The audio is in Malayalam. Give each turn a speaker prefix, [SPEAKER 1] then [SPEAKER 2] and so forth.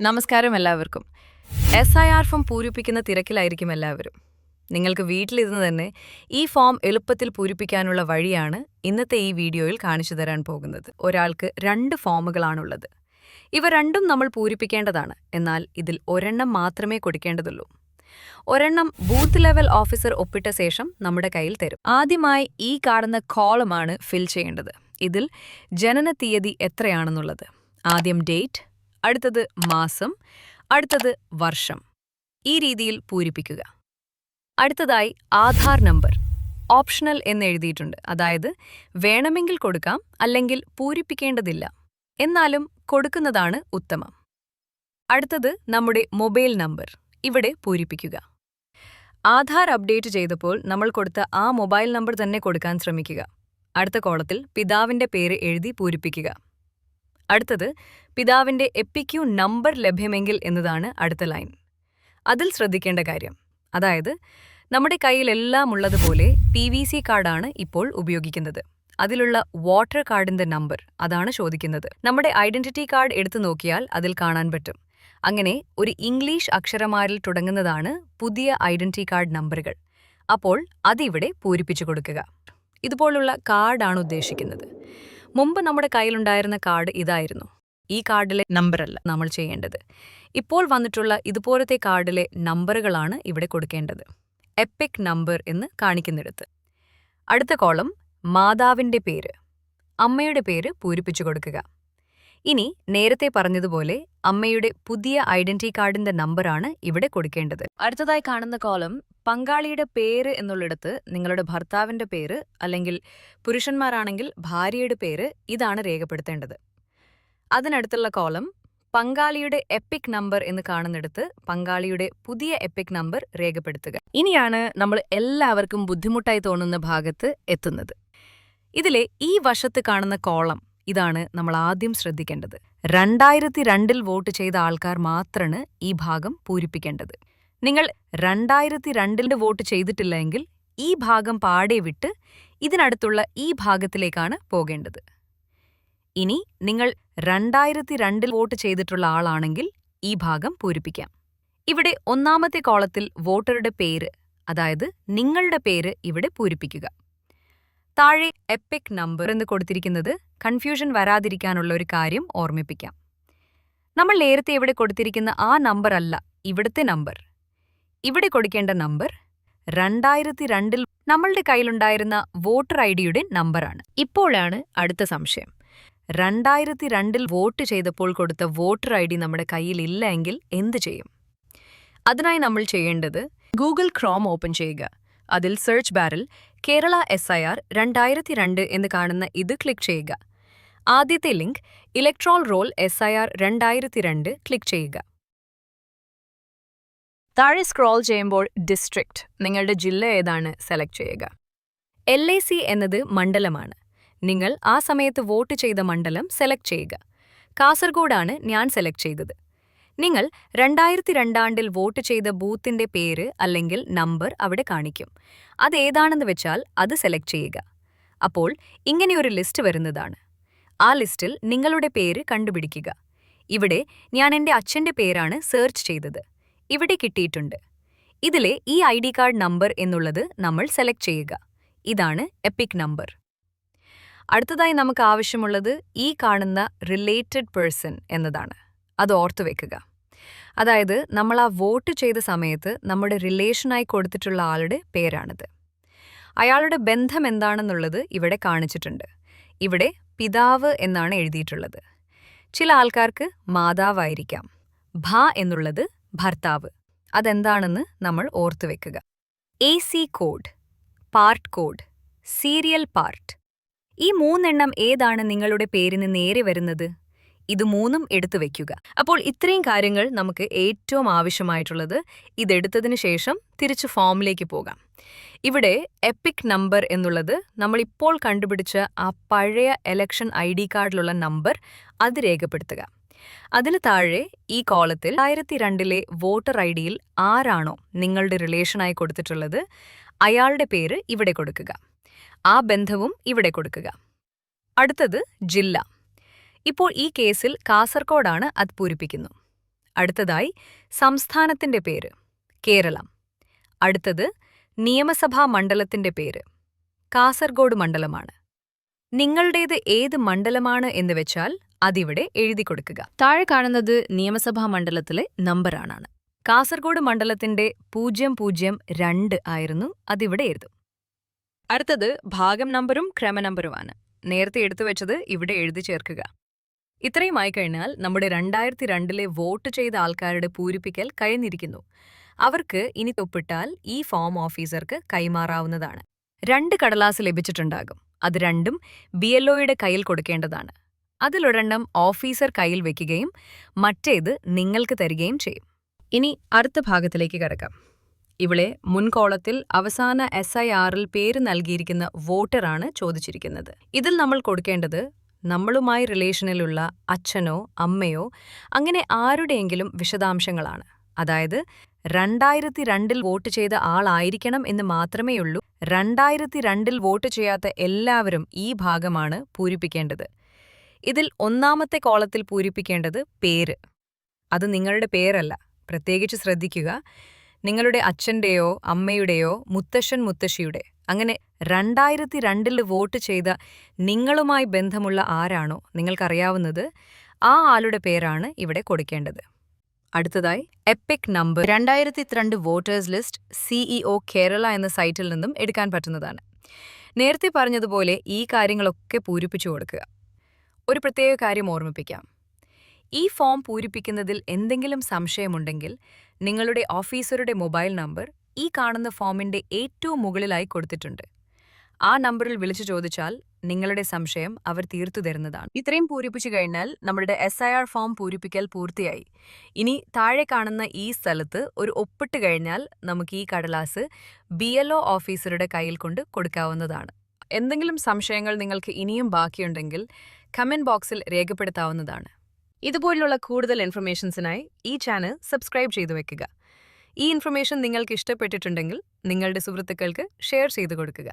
[SPEAKER 1] നമസ്കാരം എല്ലാവർക്കും. എസ് ഐ ആർ ഫോം പൂരിപ്പിക്കുന്ന തിരക്കിലായിരിക്കും എല്ലാവരും. നിങ്ങൾക്ക് വീട്ടിലിരുന്ന് തന്നെ ഈ ഫോം എളുപ്പത്തിൽ പൂരിപ്പിക്കാനുള്ള വഴിയാണ് ഇന്നത്തെ ഈ വീഡിയോയിൽ കാണിച്ചു തരാൻ പോകുന്നത്. ഒരാൾക്ക് രണ്ട് ഫോമുകളാണുള്ളത്. ഇവ രണ്ടും നമ്മൾ പൂരിപ്പിക്കേണ്ടതാണ്. എന്നാൽ ഇതിൽ ഒരെണ്ണം മാത്രമേ കൊടുക്കേണ്ടതുള്ളൂ. ഒരെണ്ണം ബൂത്ത് ലെവൽ ഓഫീസർ ഒപ്പിട്ട ശേഷം നമ്മുടെ കയ്യിൽ തരും. ആദ്യമായി ഈ കാണുന്ന കോളമാണ് ഫിൽ ചെയ്യേണ്ടത്. ഇതിൽ ജനന തീയതി എത്രയാണെന്നുള്ളത്. ആദ്യം ഡേറ്റ് അടുത്തത് മാസം അടുത്തത് വർഷം. ഈ രീതിയിൽ പൂരിപ്പിക്കുക. അടുത്തതായി ആധാർ നമ്പർ ഓപ്ഷണൽ എന്ന് എഴുതിയിട്ടുണ്ട്. അതായത് വേണമെങ്കിൽ കൊടുക്കാം അല്ലെങ്കിൽ പൂരിപ്പിക്കേണ്ടതില്ല. എന്നാലും കൊടുക്കുന്നതാണ് ഉത്തമം. അടുത്തത് നമ്മുടെ മൊബൈൽ നമ്പർ ഇവിടെ പൂരിപ്പിക്കുക. ആധാർ അപ്ഡേറ്റ് ചെയ്തപ്പോൾ നമ്മൾ കൊടുത്ത ആ മൊബൈൽ നമ്പർ തന്നെ കൊടുക്കാൻ ശ്രമിക്കുക. അടുത്ത കോളത്തിൽ പിതാവിന്റെ പേര് എഴുതി പൂരിപ്പിക്കുക. അടുത്തത് പിതാവിന്റെ എപ്പിക്യു നമ്പർ ലഭ്യമെങ്കിൽ എന്നതാണ് അടുത്ത ലൈൻ. അതിൽ ശ്രദ്ധിക്കേണ്ട കാര്യം അതായത് നമ്മുടെ കയ്യിലെല്ലാം ഉള്ളതുപോലെ പി വി സി കാർഡാണ് ഇപ്പോൾ ഉപയോഗിക്കുന്നത്. അതിലുള്ള വാട്ടർ കാർഡിന്റെ നമ്പർ അതാണ് ചോദിക്കുന്നത്. നമ്മുടെ ഐഡന്റിറ്റി കാർഡ് എടുത്തു നോക്കിയാൽ അതിൽ കാണാൻ പറ്റും. അങ്ങനെ ഒരു ഇംഗ്ലീഷ് അക്ഷരമാരിൽ തുടങ്ങുന്നതാണ് പുതിയ ഐഡന്റിറ്റി കാർഡ് നമ്പറുകൾ. അപ്പോൾ അതിവിടെ പൂരിപ്പിച്ചു കൊടുക്കുക. ഇതുപോലുള്ള കാർഡാണ് ഉദ്ദേശിക്കുന്നത്. മുമ്പ് നമ്മുടെ കയ്യിലുണ്ടായിരുന്ന കാർഡ് ഇതായിരുന്നു. ഈ കാർഡിലെ നമ്പറല്ല നമ്മൾ ചെയ്യേണ്ടത്. ഇപ്പോൾ വന്നിട്ടുള്ള ഇതുപോലത്തെ കാർഡിലെ നമ്പറുകളാണ് ഇവിടെ കൊടുക്കേണ്ടത്. എപ്പിക് നമ്പർ എന്ന് കാണിക്കുന്നിടത്ത്. അടുത്ത കോളം മാതാവിന്റെ പേര്. അമ്മയുടെ പേര് പൂരിപ്പിച്ചു കൊടുക്കുക. ഇനി നേരത്തെ പറഞ്ഞതുപോലെ അമ്മയുടെ പുതിയ ഐഡന്റിറ്റി കാർഡിന്റെ നമ്പറാണ് ഇവിടെ കൊടുക്കേണ്ടത്. അടുത്തതായി കാണുന്ന കോളം പങ്കാളിയുടെ പേര് എന്നുള്ളിടത്ത് നിങ്ങളുടെ ഭർത്താവിന്റെ പേര് അല്ലെങ്കിൽ പുരുഷന്മാരാണെങ്കിൽ ഭാര്യയുടെ പേര് ഇതാണ് രേഖപ്പെടുത്തേണ്ടത്. അതിനടുത്തുള്ള കോളം പങ്കാളിയുടെ എപ്പിക് നമ്പർ എന്ന് കാണുന്നിടത്ത് പങ്കാളിയുടെ പുതിയ എപ്പിക് നമ്പർ രേഖപ്പെടുത്തുക. ഇനിയാണ് നമ്മൾ എല്ലാവർക്കും ബുദ്ധിമുട്ടായി തോന്നുന്ന ഭാഗത്ത് എത്തുന്നത്. ഇതിലെ ഈ വശത്ത് കാണുന്ന കോളം ഇതാണ് നമ്മൾ ആദ്യം ശ്രദ്ധിക്കേണ്ടത്. രണ്ടായിരത്തി രണ്ടിൽ വോട്ട് ചെയ്ത ആൾക്കാർ മാത്രമാണ് ഈ ഭാഗം പൂരിപ്പിക്കേണ്ടത്. നിങ്ങൾ രണ്ടായിരത്തി രണ്ടിൽ വോട്ട് ചെയ്തിട്ടില്ല എങ്കിൽ ഈ ഭാഗം പാടെ വിട്ട് ഇതിനടുത്തുള്ള ഈ ഭാഗത്തിലേക്കാണ് പോകേണ്ടത്. ഇനി നിങ്ങൾ രണ്ടായിരത്തി രണ്ടിൽ വോട്ട് ചെയ്തിട്ടുള്ള ആളാണെങ്കിൽ ഈ ഭാഗം പൂരിപ്പിക്കാം. ഇവിടെ ഒന്നാമത്തെ കോളത്തിൽ വോട്ടറുടെ പേര് അതായത് നിങ്ങളുടെ പേര് ഇവിടെ പൂരിപ്പിക്കുക. താഴെ എപ്പെക് നമ്പർ എന്ന് കൊടുത്തിരിക്കുന്നത് കൺഫ്യൂഷൻ വരാതിരിക്കാനുള്ള ഒരു കാര്യം ഓർമ്മിപ്പിക്കാം. നമ്മൾ നേരത്തെ ഇവിടെ കൊടുത്തിരിക്കുന്ന ആ നമ്പർ അല്ല ഇവിടുത്തെ നമ്പർ. ഇവിടെ കൊടുക്കേണ്ട നമ്പർ രണ്ടായിരത്തി രണ്ടിൽ നമ്മളുടെ കയ്യിലുണ്ടായിരുന്ന വോട്ടർ ഐ ഡിയുടെ നമ്പറാണ്. ഇപ്പോഴാണ് അടുത്ത സംശയം. രണ്ടായിരത്തി രണ്ടിൽ വോട്ട് ചെയ്തപ്പോൾ കൊടുത്ത വോട്ടർ ഐ ഡി നമ്മുടെ കയ്യിലില്ല എങ്കിൽ എന്ത് ചെയ്യും? അതിനായി നമ്മൾ ചെയ്യേണ്ടത് ഗൂഗിൾ ക്രോം ഓപ്പൺ ചെയ്യുക. അതിൽ സെർച്ച് ബാറിൽ കേരള എസ് ഐ ആർ രണ്ടായിരത്തി രണ്ട് എന്ന് കാണുന്ന ഇത് ക്ലിക്ക് ചെയ്യുക. ആദ്യത്തെ link electoral roll S I R രണ്ടായിരത്തി രണ്ട് ക്ലിക്ക് ചെയ്യുക. താഴെ സ്ക്രോൾ ചെയ്യുമ്പോൾ ഡിസ്ട്രിക്റ്റ് നിങ്ങളുടെ ജില്ല ഏതാണ് സെലക്ട് ചെയ്യുക. എൽ ഐ സി എന്നത് മണ്ഡലമാണ്. നിങ്ങൾ ആ സമയത്ത് വോട്ട് ചെയ്ത മണ്ഡലം സെലക്ട് ചെയ്യുക. കാസർഗോഡാണ് ഞാൻ സെലക്ട് ചെയ്തത്. നിങ്ങൾ രണ്ടായിരത്തി രണ്ടാണ്ടിൽ വോട്ട് ചെയ്ത ബൂത്തിന്റെ പേര് അല്ലെങ്കിൽ നമ്പർ അവിടെ കാണിക്കും. അതേതാണെന്ന് വെച്ചാൽ അത് സെലക്ട് ചെയ്യുക. അപ്പോൾ ഇങ്ങനെയൊരു ലിസ്റ്റ് വരുന്നതാണ്. ആ ലിസ്റ്റിൽ നിങ്ങളുടെ പേര് കണ്ടുപിടിക്കുക. ഇവിടെ ഞാൻ എന്റെ അച്ഛന്റെ പേരാണ് സെർച്ച് ചെയ്തത്. ഇവിടെ കിട്ടിയിട്ടുണ്ട്. ഇതിലെ ഈ ഐ ഡി കാർഡ് നമ്പർ എന്നുള്ളത് നമ്മൾ സെലക്ട് ചെയ്യുക. ഇതാണ് എപ്പിക് നമ്പർ. അടുത്തതായി നമുക്ക് ആവശ്യമുള്ളത് ഈ കാണുന്ന റിലേറ്റഡ് പേഴ്സൺ എന്നതാണ്. അത് ഓർത്തു വെക്കുക. അതായത് നമ്മൾ ആ വോട്ട് ചെയ്ത സമയത്ത് നമ്മുടെ റിലേഷനായി കൊടുത്തിട്ടുള്ള ആളുടെ പേരാണിത്. അയാളുടെ ബന്ധം എന്താണെന്നുള്ളത് ഇവിടെ കാണിച്ചിട്ടുണ്ട്. ഇവിടെ പിതാവ് എന്നാണ് എഴുതിയിട്ടുള്ളത്. ചില ആൾക്കാർക്ക് മാതാവായിരിക്കാം. ഭ എന്നുള്ളത് ഭർത്താവ്. അതെന്താണെന്ന് നമ്മൾ ഓർത്തുവെക്കുക A C code part code serial part ഈ മൂന്നെണ്ണം ഏതാണ് നിങ്ങളുടെ പേരിന് നേരെ വരുന്നത്? ഇത് മൂന്നും എടുത്തു വയ്ക്കുക അപ്പോൾ ഇത്രയും കാര്യങ്ങൾ നമുക്ക് ഏറ്റവും ആവശ്യമായിട്ടുള്ളത് ഇതെടുത്തതിന് ശേഷം തിരിച്ച് ഫോമിലേക്ക് പോകാം. ഇവിടെ എപ്പിക് നമ്പർ എന്നുള്ളത് നമ്മളിപ്പോൾ കണ്ടുപിടിച്ച ആ പഴയ എലക്ഷൻ ഐ ഡി കാർഡിലുള്ള നമ്പർ അത് രേഖപ്പെടുത്തുക. അതിന് താഴെ ഈ കോളത്തിൽ ആയിരത്തി രണ്ടിലെ വോട്ടർ ഐ ഡിയിൽ ആരാണോ നിങ്ങളുടെ റിലേഷനായി കൊടുത്തിട്ടുള്ളത് അയാളുടെ പേര് ഇവിടെ കൊടുക്കുക. ആ ബന്ധവും ഇവിടെ കൊടുക്കുക. അടുത്തത് ജില്ല. ഇപ്പോൾ ഈ കേസിൽ കാസർഗോഡാണ് അത് പൂരിപ്പിക്കുന്നു. അടുത്തതായി സംസ്ഥാനത്തിന്റെ പേര് കേരളം. അടുത്തത് നിയമസഭാ മണ്ഡലത്തിന്റെ പേര് കാസർഗോഡ് മണ്ഡലമാണ്. നിങ്ങളുടേത് ഏത് മണ്ഡലമാണ് എന്ന് വെച്ചാൽ അതിവിടെ എഴുതി കൊടുക്കുക. താഴെ കാണുന്നത് നിയമസഭാ മണ്ഡലത്തിലെ നമ്പറാണ്. കാസർഗോഡ് മണ്ഡലത്തിന്റെ പൂജ്യം പൂജ്യം രണ്ട് ആയിരുന്നു അതിവിടെ എഴുതും. അടുത്തത് ഭാഗം നമ്പറും ക്രമനമ്പറുമാണ് നേരത്തെ എടുത്തു വെച്ചത് ഇവിടെ എഴുതി ചേർക്കുക. ഇത്രയുമായി കഴിഞ്ഞാൽ നമ്മുടെ രണ്ടായിരത്തി രണ്ടിലെ വോട്ട് ചെയ്ത ആൾക്കാരുടെ പൂരിപ്പിക്കൽ കഴിഞ്ഞിരിക്കുന്നു അവർക്ക് ഇനി തൊപ്പിട്ടാൽ ഈ ഫോം ഓഫീസർക്ക് കൈമാറാവുന്നതാണ്. രണ്ട് കടലാസ് ലഭിച്ചിട്ടുണ്ടാകും. അത് രണ്ടും ബി എൽഒയുടെ കയ്യിൽ കൊടുക്കേണ്ടതാണ്. അതിലൊരെണ്ണം ഓഫീസർ കയ്യിൽ വെക്കുകയും മറ്റേത് നിങ്ങൾക്ക് തരികയും ചെയ്യും. ഇനി അടുത്ത ഭാഗത്തിലേക്ക് കിടക്കാം. ഇവിടെ മുൻകോളത്തിൽ അവസാന എസ് ഐ ആറിൽ പേര് നൽകിയിരിക്കുന്ന വോട്ടറാണ് ചോദിച്ചിരിക്കുന്നത്. ഇതിൽ നമ്മൾ കൊടുക്കേണ്ടത് നമ്മളുമായി റിലേഷനിലുള്ള അച്ഛനോ അമ്മയോ അങ്ങനെ ആരുടെയെങ്കിലും വിശദാംശങ്ങളാണ്. അതായത് രണ്ടായിരത്തി രണ്ടിൽ വോട്ട് ചെയ്ത ആളായിരിക്കണം എന്ന് മാത്രമേയുള്ളൂ രണ്ടായിരത്തി രണ്ടിൽ വോട്ട് ചെയ്യാത്ത എല്ലാവരും ഈ ഭാഗമാണ് പൂരിപ്പിക്കേണ്ടത്. ഇതിൽ ഒന്നാമത്തെ കോളത്തിൽ പൂരിപ്പിക്കേണ്ടത് പേര്. അത് നിങ്ങളുടെ പേരല്ല പ്രത്യേകിച്ച് ശ്രദ്ധിക്കുക. നിങ്ങളുടെ അച്ഛന്റെയോ അമ്മയുടെയോ മുത്തശ്ശൻ മുത്തശ്ശിയുടെ അങ്ങനെ രണ്ടായിരത്തി രണ്ടിൽ വോട്ട് ചെയ്ത നിങ്ങളുമായി ബന്ധമുള്ള ആരാണോ നിങ്ങൾക്കറിയാവുന്നത് ആ ആളുടെ പേരാണ് ഇവിടെ കൊടുക്കേണ്ടത്. അടുത്തതായി എപ്പിക് നമ്പർ രണ്ടായിരത്തി രണ്ട് വോട്ടേഴ്സ് ലിസ്റ്റ് സിഇഒ കേരള എന്ന സൈറ്റിൽ നിന്നും എടുക്കാൻ പറ്റുന്നതാണ്. നേരത്തെ പറഞ്ഞതുപോലെ ഈ കാര്യങ്ങളൊക്കെ പൂരിപ്പിച്ചു കൊടുക്കുക. ഒരു പ്രത്യേക കാര്യം ഓർമ്മിപ്പിക്കാം. ഈ ഫോം പൂരിപ്പിക്കുന്നതിൽ എന്തെങ്കിലും സംശയമുണ്ടെങ്കിൽ നിങ്ങളുടെ ഓഫീസറുടെ മൊബൈൽ നമ്പർ ഈ കാണുന്ന ഫോമിന്റെ ഏറ്റവും മുകളിലായി കൊടുത്തിട്ടുണ്ട്. ആ നമ്പറിൽ വിളിച്ചു ചോദിച്ചാൽ നിങ്ങളുടെ സംശയം അവർ തീർത്തു തരുന്നതാണ്. ഇത്രയും പൂരിപ്പിച്ചു കഴിഞ്ഞാൽ നമ്മുടെ എസ് ഐ ആർ ഫോം പൂരിപ്പിക്കൽ പൂർത്തിയായി. ഇനി താഴെ കാണുന്ന ഈ സ്ഥലത്ത് ഒരു ഒപ്പിട്ട് കഴിഞ്ഞാൽ നമുക്ക് ഈ കടലാസ് ബി എൽ ഒ ഓഫീസറുടെ കയ്യിൽ കൊണ്ട് കൊടുക്കാവുന്നതാണ്. എന്തെങ്കിലും സംശയങ്ങൾ നിങ്ങൾക്ക് ഇനിയും ബാക്കിയുണ്ടെങ്കിൽ കമന്റ് ബോക്സിൽ രേഖപ്പെടുത്താവുന്നതാണ്. ഇതുപോലുള്ള കൂടുതൽ ഇൻഫർമേഷൻസിനായി ഈ ചാനൽ സബ്സ്ക്രൈബ് ചെയ്തു വെക്കുക. ഈ ഇൻഫർമേഷൻ നിങ്ങൾക്ക് ഇഷ്ടപ്പെട്ടിട്ടുണ്ടെങ്കിൽ നിങ്ങളുടെ സുഹൃത്തുക്കൾക്ക് ഷെയർ ചെയ്തു കൊടുക്കുക.